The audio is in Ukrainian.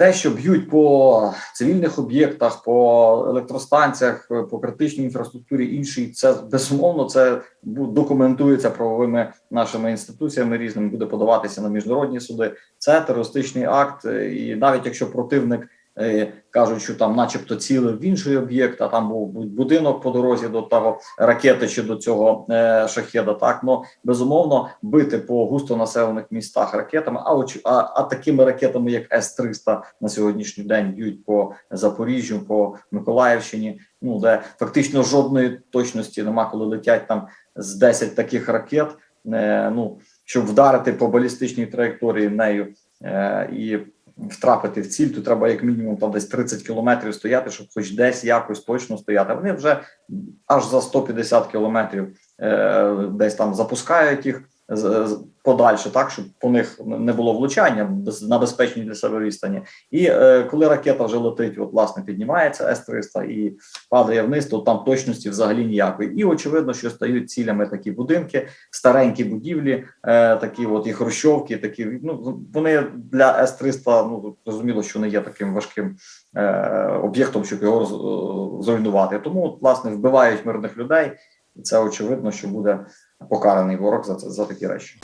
те, що б'ють по цивільних об'єктах, по електростанціях, по критичній інфраструктурі іншій, це безумовно це документується правовими нашими інституціями різними, буде подаватися на міжнародні суди. Це терористичний акт, і навіть якщо противник кажуть, що там, начебто, цілив в інший об'єкт, а там був будинок по дорозі до того ракети чи до цього е, шахеда. Так ну безумовно бити по густонаселених містах ракетами, а, а, а такими ракетами, як С-300 на сьогоднішній день б'ють по Запоріжжю, по Миколаївщині. Ну де фактично жодної точності нема, коли летять там з 10 таких ракет. Е, ну щоб вдарити по балістичній траєкторії нею е, і втрапити в ціль, то треба як мінімум там десь 30 кілометрів стояти, щоб хоч десь якось точно стояти. Вони вже аж за 150 кілометрів е, десь там запускають їх подальше, так щоб по них не було влучання на безпечній для себе відстані. І е, коли ракета вже летить, от власне піднімається С-300 і падає вниз, то там точності взагалі ніякої. І очевидно, що стають цілями такі будинки, старенькі будівлі, е, такі от і хрущовки, такі ну вони для С-300, ну зрозуміло, що не є таким важким е, об'єктом, щоб його роз- е, зруйнувати. Тому от, власне вбивають мирних людей, і це очевидно, що буде покараний ворог за це за такі речі.